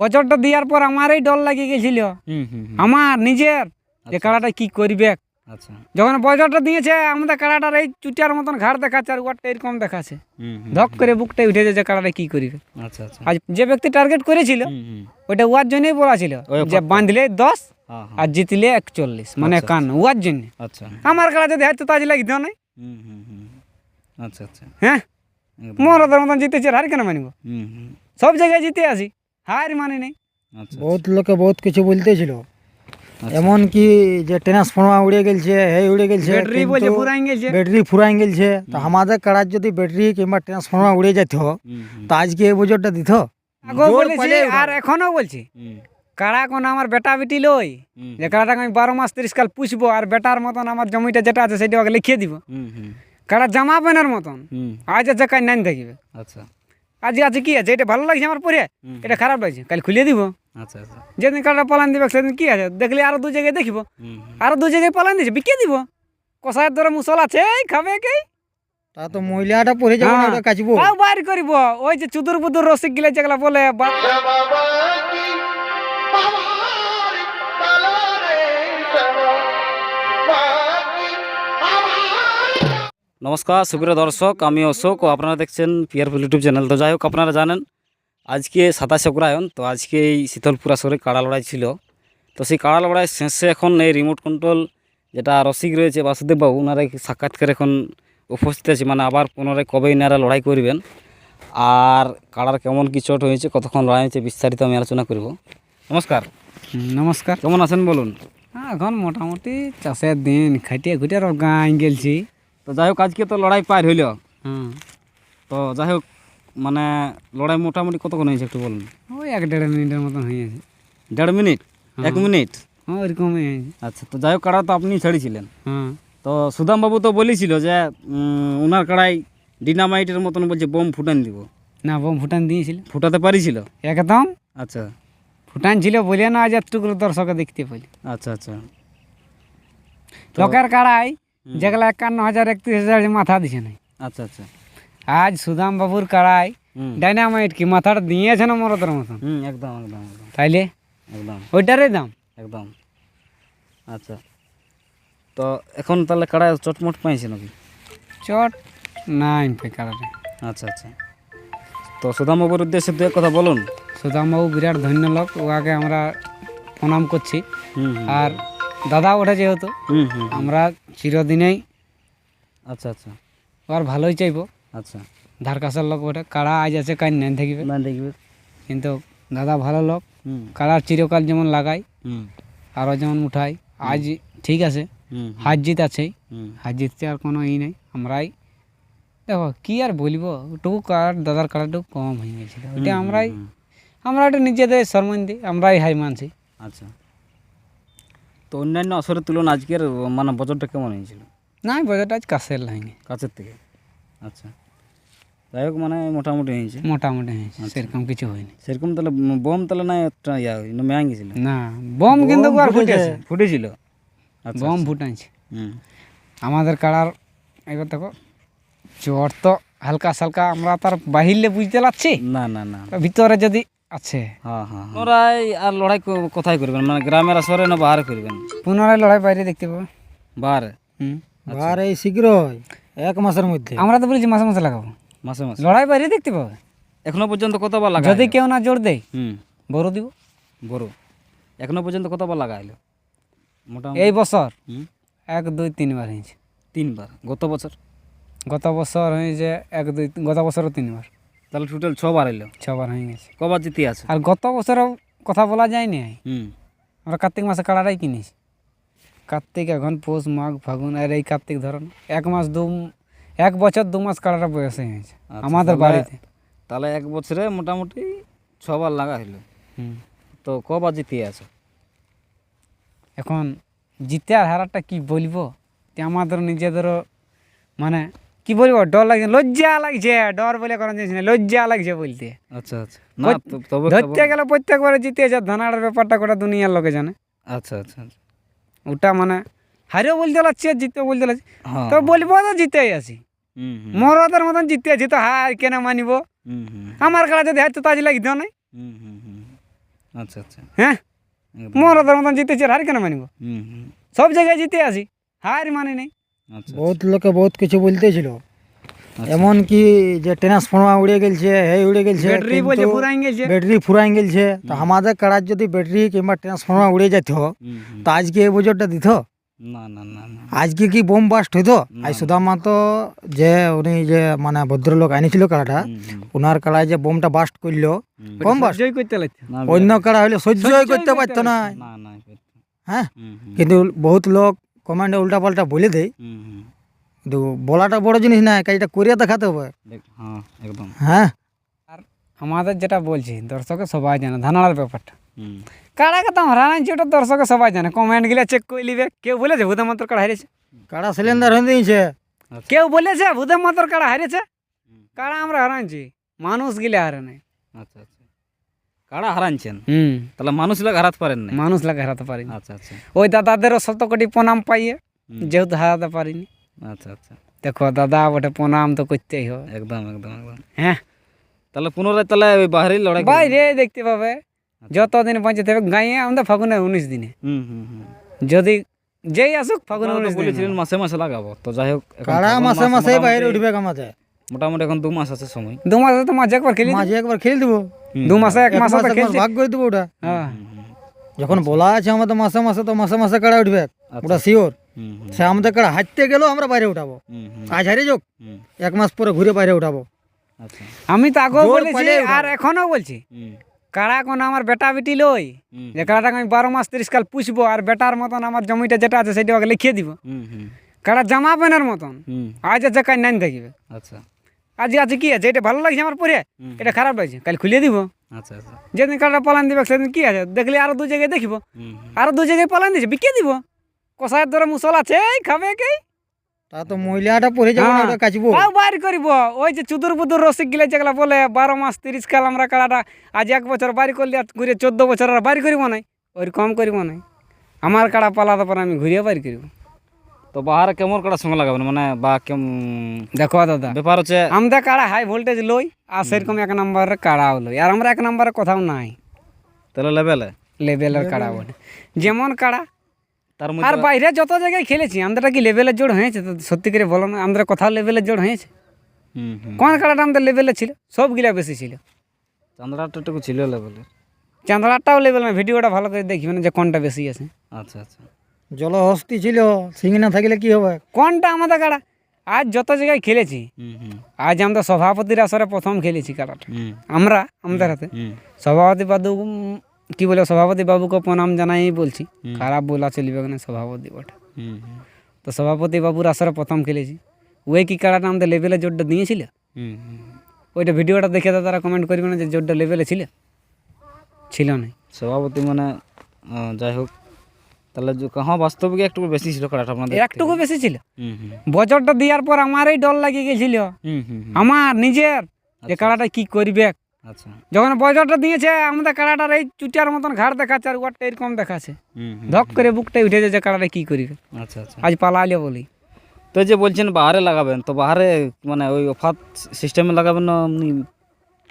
বছরটা দেওয়ার পর আমারই ডর লাগিয়ে গেছিল। আমার নিজের যে আচ্ছা, কাড়াটা কি করবে। আচ্ছা। যখন বছরটা দিয়েছে আমাদের কাড়াটার এই চুটিয়ার মতন ঘাড় দেখাচ্ছে আর ওয়ারটা এরকম দেখাচ্ছে। ধক করে বুকটাই উঠেছে যে কাড়াটা কি করবে। আচ্ছা আচ্ছা। আজ যে ব্যক্তি টার্গেট করেছিল ওটা ওয়ার জন্যই বলা ছিল যে বাঁধলে দশ হ্যাঁ হ্যাঁ। আর জিতলে একচল্লিশ। মানে আচ্ছা, কান ওয়ার জন্য। আচ্ছা। আমার কাড়া যদি হাতে তাজ লাগিত নাই। আচ্ছা আচ্ছা। হ্যাঁ। মরদের মতন জিতেছে আর কেন মানিব? সব জায়গায় জিতে আসি। হার মানে নেই। আচ্ছা বহুত লোকে বহুত কিছু বলতেছিল। আচ্ছা। এমন কি যে ট্রান্সফর্মার উড়ে গেছে হে উড়ে গেছে ব্যাটারি বলছে পুরাই গেছে ব্যাটারি ফুরাই গেছে তো আমাদের কাড়ার যদি ব্যাটারি কিংবা ট্রান্সফর্মার উড়ে যেত তো আজকে এই বছরটা দিত? বলেছি আর এখনও বলছি। কাড়া কোন আমার বেটা বেটি লই যে কাড়াটাকে আমি বারো মাস তিরিশ কাল পুষবো আর বেটার মতন আমার জমিটা যেটা আছে সেটা ওকে লিখিয়ে দিব। কাড়া জামা প্যান্টের মতন। আজ আছে কাজ নাইন থাকিবে আচ্ছা। আজ আছে কি আছে? এটা ভালো লাগছে আমার পরে। এটা খারাপ লাগছে। কাল খুলে দিব। আচ্ছা আচ্ছা। যেদিন কালটা পালান দিবে সেদিন কি আছে? দেখলে আরও দু জায়গায় দেখিব। আরও দু জায়গায় পালান দিছে বিকে দিব। কষায়ের ধরে মুসল আছে এই খাবে কে? তা তো মহিলাটা পরে যাবে না হ্যাঁ। ওটা কাচবো। তাও বাইর করিব। ওই যে চুদুর বুদুর রসিক গিলে যেগুলা বলে বা- নমস্কার সুপ্রিয় দর্শক আমি অশোক ও আপনারা দেখছেন পিয়ারফুল ইউটিউব চ্যানেল। তো যাই হোক আপনারা জানেন আজকে সাতাশে অগ্রায়ণ তো আজকে এই শীতলপুর আসরে কাড়া লড়াই ছিল। তো সেই কাড়া লড়াই শেষে এখন এই রিমোট কন্ট্রোল যেটা রসিক রয়েছে বাসুদেব বাবু ওনারা সাক্ষাৎকার এখন উপস্থিত আছে মানে আবার পুনরায় কবে এনারা লড়াই করবেন আর কাড়ার কেমন কি চোট হয়েছে কতক্ষণ লড়াই হয়েছে বিস্তারিত আমি আলোচনা করব। নমস্কার। নমস্কার। কেমন আছেন বলুন? হ্যাঁ, এখন মোটামুটি চাষের দিন খাটিয়ে খুটিয়ে আর গাঁ গেলছি। তো যাই হোক আজকে তো লড়াই পার হইল। তো যাই হোক মানে লড়াই মোটামুটি কতক্ষণ হয়েছে একটু বলুন? ওই এক দেড় মিনিটের মতন হয়ে গেছে। দেড় মিনিট? এক মিনিট? হ্যাঁ ওইরকমই আচ্ছা তো যাই হোক কাড়া তো আপনি ছেড়েছিলেন। তো সুদামবাবু তো বলেছিল যে ওনার কাড়াই ডিনামাইটের মতন বলছে বোম ফুটান দিব। না বোম ফুটান দিয়েছিল। ফুটাতে পারিছিল? একদম। আচ্ছা। ফুটান ছিল বলে না আজ এতটুকু দর্শকে দেখতে পেলি আচ্ছা আচ্ছা। লোকের কাড়াই যেগুলা একান্ন হাজার একত্রিশ হাজার মাথা দিছে না আচ্ছা আচ্ছা। আজ সুদাম বাবুর কাড়াই ডাইনামাইট কি মাথাটা দিয়েছে না মরদের মতন? একদম একদম তাইলে? একদম। ওইটারই দাম? একদম। আচ্ছা। তো এখন তাহলে কাড়াই চটমট পাইছে নাকি? চট নাই পাই কাড়াটা আচ্ছা আচ্ছা। তো সুদামবাবুর উদ্দেশ্যে দু এক কথা বলুন। সুদাম বাবু বিরাট ধন্য লোক ওকে আমরা প্রণাম করছি। আর দাদা ওঠে যেহেতু। হুম হুম। আমরা চিরদিনেই। আচ্ছা আচ্ছা। ওর ভালোই চাইব। আচ্ছা। ধার কাছের লোক ওটা কাড়া আজ আছে কাজ নাই থাকবে না দেখবে। কিন্তু দাদা ভালো লোক কাড়ার চিরকাল যেমন লাগাই আরও যেমন উঠাই আজ ঠিক আছে হার জিত আছেই। হুম। হার জিততে আর কোনো ই নেই আমরাই। দেখো কি আর বলব ওটুকু কাড়ার দাদার কাড়াটুকু কম হয়ে গেছিল ওটা আমরাই আমরা ওটা নিজেদের শর্মন্দি আমরাই হাই মানছি। আচ্ছা। তো অন্যান্য আসরের তুলনায় আজকের মানে বছরটা কেমন হয়েছিল? না বাজারটা আজ কাছের লাইনে। কাছের থেকে? আচ্ছা। যাই হোক মানে মোটামুটি হয়েছে। মোটামুটি হয়েছে সেরকম কিছু হয়নি। সেরকম তাহলে বোম তাহলে না একটা ইয়া না মেয়াং গেছিল না বোম কিন্তু আর ফুটেছে। ফুটেছিল? আচ্ছা বম ফুটাইছে। হুম। আমাদের কাড়ার এবার দেখো চট তো হালকা সালকা আমরা তার বাহিরলে বুঝতে পারছি। না না না। ভিতরে যদি আছে। হ্যাঁ হ্যাঁ লড়াই আর লড়াই কোথায় করবেন? মানে গ্রামের আসরে না বাহারে করবেন? পুনরায় লড়াই বাইরে দেখতে পাবো। বাহারে? হুম। আর এই শীঘ্রই এক মাসের মধ্যে। আমরা তো বলেছি মাসে মাসে লাগাবো। মাসে মাসে? লড়াই বাইরে দেখতে পাবে। এখনও পর্যন্ত কতবার লাগা যদি কেউ না জোর দেয় হুম। বড় দিব। বড়। এখনও পর্যন্ত কতবার লাগাইলো? মোটামুটি? এই বছর? হুম। এক দুই তিনবার হয়েছে। তিনবার। গত বছর? গত বছর হয়েছে এক দুই গত বছরও তিনবার। তাহলে টোটাল ছবার এলো ছবার হয়ে গেছে। কবার জিতে আছে? আর গত বছরও কথা বলা যায়নি হুম। আমরা কার্তিক মাসে কাড়াটাই কিনেছি। কার্তিক এখন পৌষ মাঘ ফাগুন আর এই কার্তিক ধরুন এক মাস দু এক বছর দু মাস কাড়াটা বয়স হয়ে গেছে আচ্ছা, আমাদের বাড়িতে। তাহলে এক বছরে মোটামুটি ছবার লাগা হুম। তো কবার জিতে আছে? এখন জিতে আর হারাটা কি বলব? আমাদের নিজেদেরও মানে কি বলব? ডর লাগছে লজ্জা লাগছে ডর বলে কোনো জিনিস নেই লজ্জা লাগছে বলতে। আচ্ছা আচ্ছা। না তবে ধরতে গেলে প্রত্যেকবারে জিতেছে ধনার ব্যাপারটা গোটা দুনিয়ার লোকে জানে। আচ্ছা আচ্ছা আচ্ছা। ওটা মানে হারেও বলতে লাগছে জিতেও বলতে লাগছে। হ্যাঁ। তো বলব তো জিতেই হুম মরদের মতন জিতে আছি তো হার কেন মানিব? আমার খেলা যদি হার তো তাজ নাই। হুম হুম হুম। আচ্ছা আচ্ছা। হ্যাঁ। মরদের মতন জিতেছি আর হার কেন মানিব? সব জায়গায় জিতে আসি হার মানে নেই। বহুত লোকে বহুত কিছু বলতেছিল। আচ্ছা। এমন কি যে ট্রান্সফর্মার উড়ে গেছে হে উড়ে গেছে ব্যাটারি বলছে পুরাই গেছে ব্যাটারি ফুরাই গেছে তো আমাদের কাড়ার যদি ব্যাটারি কিংবা ট্রান্সফর্মার উড়ে যেত। তো আজকে এই বছরটা দিত? না না না না। আজকে কি বোম বাস্ট হইতো? আজ তো যে উনি যে মানে ভদ্রলোক আনিছিল কাড়াটা ওনার কাড়ায় যে বোমটা বাস্ট করল। কম বাস্ট করতে অন্য কাড়া হলে সহ্যই করতে পারতো না। হ্যাঁ? কিন্তু বহুত লোক কমান্ডে উল্টা পাল্টা বলে দেয়। কিন্তু বলাটা বড় জিনিস না কাজটা করিয়া দেখাতে হবে। হ্যাঁ একদম। হ্যাঁ। আমাদের যেটা বলছি দর্শকে সবাই জানে ধানাড়ার ব্যাপারটা। কাড়াকে তো হারা নাইছি ওটা দর্শকে সবাই জানে কমেন্ট গিলা চেক করে নিবে। কেউ বলেছে ভূতে মাত্র কাড়া হারিয়েছে? কাড়া সিলিন্ডার হয়ে দিয়েছে? কেউ বলেছে ভূতে মাত্র কাড়া হারিয়েছে? কাড়া আমরা হারাইছি? মানুষ গিলে হারে নাই। আচ্ছা আচ্ছা। কাড়া হারানছেন? হুম। তাহলে মানুষ লোক হারাতে পারেন না মানুষ লাগে হারাতে পারিনি। আচ্ছা আচ্ছা। ওই দাদাদেরও শত কোটি প্রণাম পাইয়ে যেহেতু হারাতে পারিনি। আচ্ছা আচ্ছা। দেখো দাদা বটে প্রণাম তো করতেই হবে। একদম একদম একদম। হ্যাঁ। তাহলে পুনরায় তাহলে ওই লড়াই বাইরে দেখতে পাবে। যতদিন পৌঁছে থাকবে গাঁয়ে আমাদের ফাগুনে উনিশ দিনে। হুম হুম হুম। যদি যেই আসুক ফাগুনে উনিশ দিনে। বলেছিলেন মাসে মাসে লাগাবো। তো যাই হোক কাড়া মাসে মাসে বাইরে উঠবে কামাতে। মোটামুটি এখন দু মাস আছে সময়। দু মাসে তো মাঝে একবার খেলি মাঝে একবার খেলে দেবো। দু মাসে এক মাসে ভাগ করে দেবো ওটা। হ্যাঁ যখন বলা আছে আমাদের মাসে মাসে তো মাসে মাসে কাড়া উঠবে? ওটা শিওর সে আমাদের কাড়া হাঁটতে গেলেও আমরা বাইরে উঠাবো। আজ হারিয়ে যাক হুম, এক মাস পরে ঘুরে বাইরে উঠাবো। আচ্ছা। আমি তো আগেও বলেছি আর এখনও বলছি। কাড়া কোন আমার বেটা বেটি লই যে কাড়াটাকে আমি বারো মাস তিরিশ কাল পুষবো আর বেটার মতন আমার জমিটা যেটা আছে সেটা লিখিয়ে দিব। কাড়া জামা প্যান্টের মতন আজ আছে কাল নাইন থাকিবে আচ্ছা। আজ আছে কি আছে? এটা ভালো লাগছে আমার পরে। এটা খারাপ লাগছে। কাল খুলিয়ে দিব। আচ্ছা আচ্ছা। যেদিন কাড়া পালান দিবে সেদিন কি আছে? দেখলে আরও দু জায়গায় দেখিব। আরও দু জায়গায় পালান দিছে বিকিয়ে দিব। কষায়ের ধরে মুসল আছে এই খাবে কে? তা তো মহিলাটা পরে যাব হ্যাঁ। ওটা কাচবো। তাও বাইর করিব। ওই যে চুদুর বুদুর রসিক গিলে যেগুলা বলে বারো মাস তিরিশ কাল আমরা কাড়াটা আজ এক বছর বাড়ি করলে আর ঘুরে চোদ্দ বছর আর বাড়ি করিব নাই। ওই কম করিব নাই। আমার কাড়া পালাতে পরে আমি ঘুরিয়ে বাড়ি করিব। তো বাহারে কেমন কাড়া সঙ্গে লাগাবেন মানে বা কেমন দেখো দাদা। ব্যাপার হচ্ছে আমাদের কাড়া হাই ভোল্টেজ লই আর সেরকম এক নম্বরের কাড়াও লই। আর আমরা এক নম্বরে কোথাও নাই। তাহলে লেভেলে লেভেলের কাড়া বলে যেমন কাড়া তার আর বাইরে যত জায়গায় খেলেছি আমাদেরটা কি লেভেলের জোর হয়েছে? তো সত্যি করে বলো না আমাদের কোথাও লেভেলের জোর হয়েছে। কোন কাড়াটা আমাদের লেভেলে ছিল? সবগুলা বেশি ছিল। চান্দ্রাটা একটু ছিল লেভেলে চাঁদড়াটাও লেভেল না ভিডিওটা ভালো করে দেখবে না যে কোনটা বেশি আছে। আচ্ছা আচ্ছা। জলহস্তি ছিল সিং না থাকলে কি হবে? কোনটা আমাদের কাড়া? আজ যত জায়গায় খেলেছি আজ আমরা সভাপতির আসরে প্রথম খেলেছি কাড়াটা। আমরা আমাদের হাতে। সভাপতি বাবু কি বলে সভাপতি বাবুকে প্রণাম জানাই বলছি। খারাপ বলা চলবে না সভাপতি বটে। হুম হুম। তো সভাপতি বাবুর আসরে প্রথম খেলেছি। ওই কি কাড়াটা আমাদের লেভেলে জোরটা দিয়েছিল? ওইটা ভিডিওটা দেখে তো তারা কমেন্ট করবে না যে জোরটা লেভেলে ছিল? ছিল না। সভাপতি মানে যাই হোক তাহলে যে- হ্যাঁ বাস্তবিক একটু বেশি ছিল কাড়াটা আপনাদের একটুকু বেশি ছিল। হুম হুম। বছরটা দেওয়ার পর আমারই ডর লাগিয়ে গেছিল। হুম হুম হুম। আমার নিজের যে কাড়াটা কি করবে। আচ্ছা। যখন বছরটা দিয়েছে আমাদের কাড়াটার এই চুটিয়ার মতন ঘাড় দেখাচ্ছে আর ওয়ারটা এরকম দেখাচ্ছে। হুম হুম ধক করে বুকটাই উঠেছে যে কাড়াটা কি করবে। আচ্ছা আচ্ছা। আজ পালাইলে বলি। তো যে বলছেন বাহারে লাগাবেন তো বাহারে মানে ওই অফার সিস্টেমে লাগাবেন না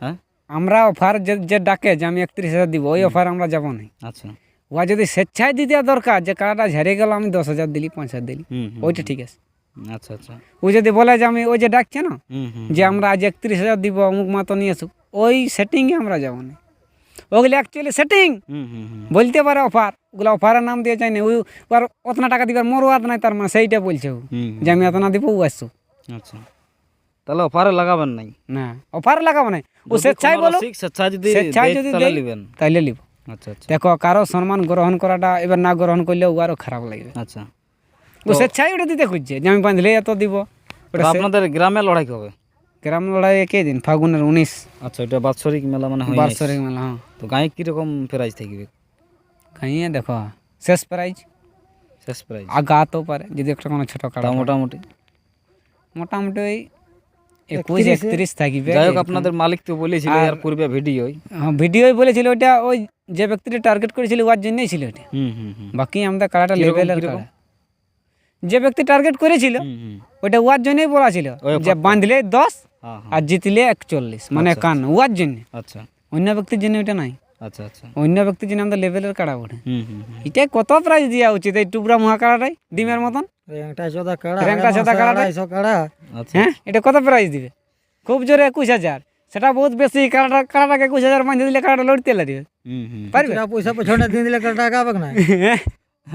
হ্যাঁ? আমরা অফার যে যে ডাকে যে আমি একত্রিশ হাজার দিব ওই অফার আমরা যাব না। আচ্ছা। ওয়া যদি স্বেচ্ছায় দিতে দরকার যে কাড়াটা ঝেড়ে গেল আমি দশ হাজার দিলি পাঁচ হাজার দিলি ওইটা ঠিক আছে। আচ্ছা আচ্ছা। ও যদি বলে যে আমি ওই যে ডাকছে না যে আমরা আজ একত্রিশ হাজার দিব অমুক মাতো নিয়ে আসুক ওই সেটিংয়ে আমরা যাব না। ওগুলো অ্যাকচুয়ালি সেটিং বলতে পারে অফার ওগুলো অফারের নাম দিয়ে চাই না ওই আর অতনা টাকা দিবার মোর হাত নাই তার মানে সেইটা বলছে ও যে আমি এতনা দিব ও আসছো। আচ্ছা। তাহলে অফারে লাগাবেন নাই? না অফার লাগাবো না ও স্বেচ্ছায় বলো স্বেচ্ছায় যদি স্বেচ্ছায় যদি তাহলে। নেবেন। আচ্ছা আচ্ছা দেখো কারও সম্মান গ্রহণ করাটা এবার না গ্রহণ করলে ও আরও খারাপ লাগবে। আচ্ছা। ও স্বেচ্ছায় ওটা দিতে খুঁজছে যে আমি বাঁধলে এত দিব। ওটা আপনাদের গ্রামে লড়াই হবে গ্রাম লড়াই কে দিন? ফাগুনের উনিশ। আচ্ছা ওইটা বাৎসরিক মেলা মানে বার্ষরিক মেলা হ্যাঁ। তো গায়ে কীরকম প্রাইজ থাকবে? খাইয়ে দেখো শেষ প্রাইজ শেষ প্রাইজ আর আগাতেও পারে যদি একটা কোনো ছোটো কাটা মোটামুটি? মোটামুটি ওই একুশ একত্রিশ থাকবে যাই হোক আপনাদের মালিক তো বলেছিল আর পূর্বে ভিডিওই হ্যাঁ ভিডিওই বলেছিল ওইটা ওই যে ব্যক্তিটা টার্গেট করেছিল ওর জন্যই ছিল ওটা হুম হুম হুম। বাকি আমাদের কাড়াটা লেভেলের? কাড়া যে ব্যক্তি টার্গেট করেছিল ওটা ওয়ার জন্যই বলা ছিল যে বাঁধলে দশ হ্যাঁ হ্যাঁ। আর জিতলে একচল্লিশ মানে কান ওয়ার জন্য। আচ্ছা। অন্য ব্যক্তির জন্য ওইটা নাই। আচ্ছা আচ্ছা। অন্য ব্যক্তি জন্য আমাদের লেভেলের কাড়া বটে। হুম হুম হুম। কত প্রাইস দেওয়া উচিত এই টুকরা মহা কাড়াটাই ডিমের মতন? র্যাংটা চোদা কাড়া। কাড়াটা? আচ্ছা হ্যাঁ এটা কত প্রাইস দিবে? খুব জোরে একুশ হাজার। সেটা বহুত বেশি কাড়াটা কাড়াটাকে একুশ হাজার বাঁধে দিলে কাড়াটা লড়তে লাগবে হুম হুম। পারবে? পয়সা পেছনে দিয়ে দিলে কাড়া টাকা পাবে না?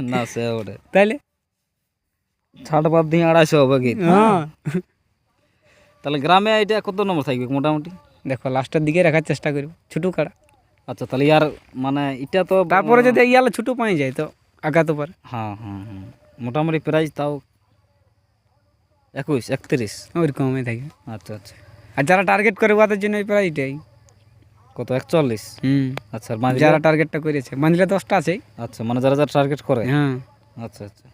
না সে ওটা তাইলে? ছাড় বাদ দিয়ে আড়াইশো হবে কি? হ্যাঁ। তাহলে গ্রামে এটা কত নম্বর থাকবে মোটামুটি? দেখো লাস্টের দিকে রাখার চেষ্টা করব। ছোটো কাড়া। আচ্ছা তাহলে ইয়ার মানে এটা তো তারপরে যদি ইয়ালে ছোটো পাই যায় তো আগাতে পারে হ্যাঁ হ্যাঁ হ্যাঁ। মোটামুটি প্রাইস তাও একুশ একত্রিশ। ওইরকমই থাকবে আচ্ছা আচ্ছা। আর যারা টার্গেট করে ওদের জন্য ওই প্রাইসটাই কত একচল্লিশ? হুম। আচ্ছা যারা টার্গেটটা করেছে বাঁধলে দশটা আছেই আচ্ছা মানে যারা যারা টার্গেট করে? হ্যাঁ। আচ্ছা আচ্ছা।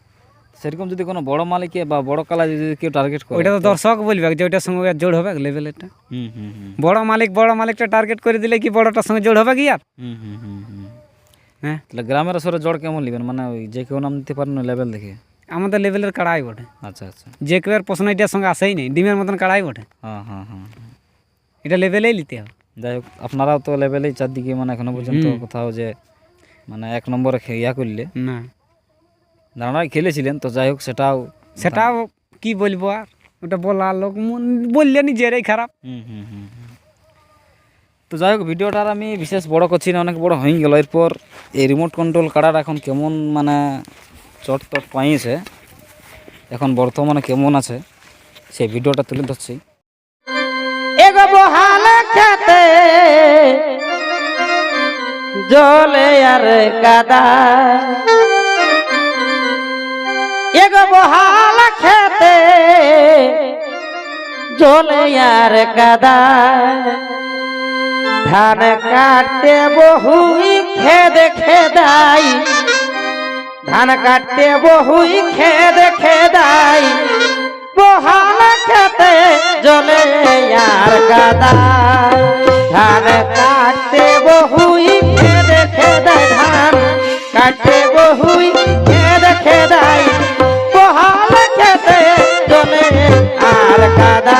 সেরকম যদি কোনো বড় মালিকে বা বড় কালা যদি কেউ টার্গেট করে ওইটা তো দর্শক বলবে যে ওইটার সঙ্গে জোড় হবে হুম হুম বড় মালিক বড় মালিকটা টার্গেট করে দিলে কি বড়টার সঙ্গে জোড় হবে কি আর? হ্যাঁ। তাহলে গ্রামের আসরে জড় কেমন নেবেন? মানে ওই যে কেউ নাম দিতে পারেন লেভেল দেখে? আমাদের লেভেলের কাড়াই বটে। আচ্ছা আচ্ছা। যে কেউ এর প্রশ্ন এটার সঙ্গে আসেই নেই ডিমের মতন কাড়াই বটে। হ্যাঁ হ্যাঁ হ্যাঁ হ্যাঁ। এটা লেভেলেই নিতে হবে। যাই হোক আপনারাও তো লেভেলেই চারদিকে মানে এখনও পর্যন্ত কোথাও যে মানে এক নম্বরে ইয়া করলে। না। দাঁড়াই খেলেছিলেন তো যাই হোক সেটাও সেটাও কি বলব আর? ওটা বলা লোক মন- বললে নিজেরাই খারাপ। হুম হুম হুম হুম। তো যাই হোক ভিডিওটা আর আমি বিশেষ বড় করছি না অনেক বড় হয়ে গেল। এরপর এই রিমোট কন্ট্রোল কাড়ার এখন কেমন মানে চট টট পাইছে এখন বর্তমানে কেমন আছে সেই ভিডিওটা তুলে ধরছি। জলে আর কাদা। এগো বহাল খেতে, জলে আর কাদা। ধান কাটতে বহুই খেদে খেদাই, ধান কাটতে বহুই খেদে খেদাই। বহাল খেতে, জলে আর গাদা ধান কাটতে বহুই খেদে খেদাই, ধান কাটতে বহুই খেদে খেদাই।